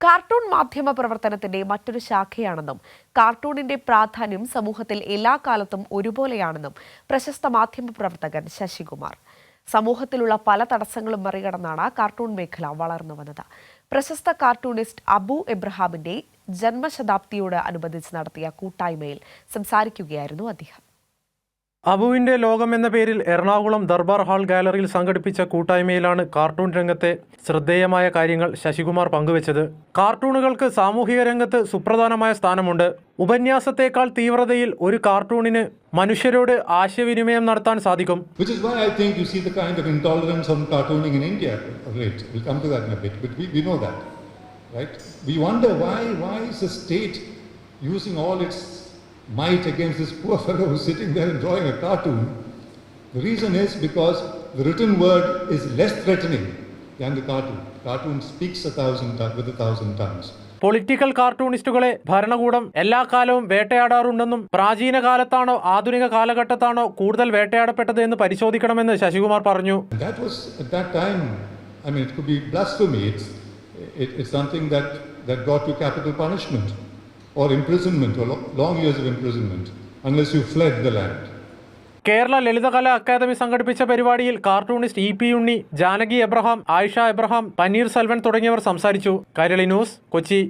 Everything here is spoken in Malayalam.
കാർട്ടൂൺ മാധ്യമ പ്രവർത്തനത്തിന്റെ മറ്റൊരു ശാഖയാണെന്നും കാർട്ടൂണിന്റെ പ്രാധാന്യം സമൂഹത്തിൽ എല്ലാ കാലത്തും ഒരുപോലെയാണെന്നും പ്രശസ്ത മാധ്യമ പ്രവർത്തകൻ ശശികുമാർ. സമൂഹത്തിലുള്ള പല തടസ്സങ്ങളും മറികടന്നാണ് കാർട്ടൂൺ മേഖല വളർന്നു വന്നത്. പ്രശസ്ത കാർട്ടൂണിസ്റ്റ് അബു എബ്രഹാമിന്റെ ജന്മശതാബ്ദിയോട് അനുബന്ധിച്ച് നടത്തിയ കൂട്ടായ്മയിൽ സംസാരിക്കുകയായിരുന്നു അദ്ദേഹം. അബുവിന്റെ ലോകം എന്ന പേരിൽ എറണാകുളം ദർബാർ ഹാൾ ഗാലറിയിൽ സംഘടിപ്പിച്ച കൂട്ടായ്മയിലാണ് കാർട്ടൂൺ രംഗത്തെ ശ്രദ്ധേയമായ കാര്യങ്ങൾ ശശികുമാർ പങ്കുവച്ചത്. കാർട്ടൂണുകൾക്ക് സാമൂഹിക രംഗത്ത് സുപ്രധാനമായ സ്ഥാനമുണ്ട്. ഉപന്യാസത്തെക്കാൾ തീവ്രതയിൽ ഒരു കാർട്ടൂണിന് മനുഷ്യരോട് ആശയവിനിമയം നടത്താൻ സാധിക്കും. Using all its might against this poor fellow who's sitting there and drawing a cartoon? The reason is because the written word is less threatening than the cartoon. Cartoon speaks a thousand times with a thousand tongues. Political കാർട്ടൂണിസ്റ്റുകളെ ഭരണകൂടം എല്ലാ കാലവും വേട്ടയാടാറുണ്ടെന്നും പ്രാചീന കാലത്താണോ ആധുനിക കാലഘട്ടത്താണോ കൂടുതൽ വേട്ടയാടപ്പെട്ടത് എന്ന് പരിശോധിക്കണമെന്ന് ശശികുമാർ പറഞ്ഞു And that was at that time, I mean, it could be blasphemy. It's, it, it's something that, that got to capital punishment or imprisonment or long years of imprisonment unless you fled the land. Kerala Lalithakala academy സംഘടിപ്പിച്ച പരിപാടിയിൽ cartoonist E P Unni Janaki Abraham Ayisha Abraham Panneer Selvan തുടങ്ങിയവർ സംസാരിച്ചു കരളി ന്യൂസ് കൊച്ചി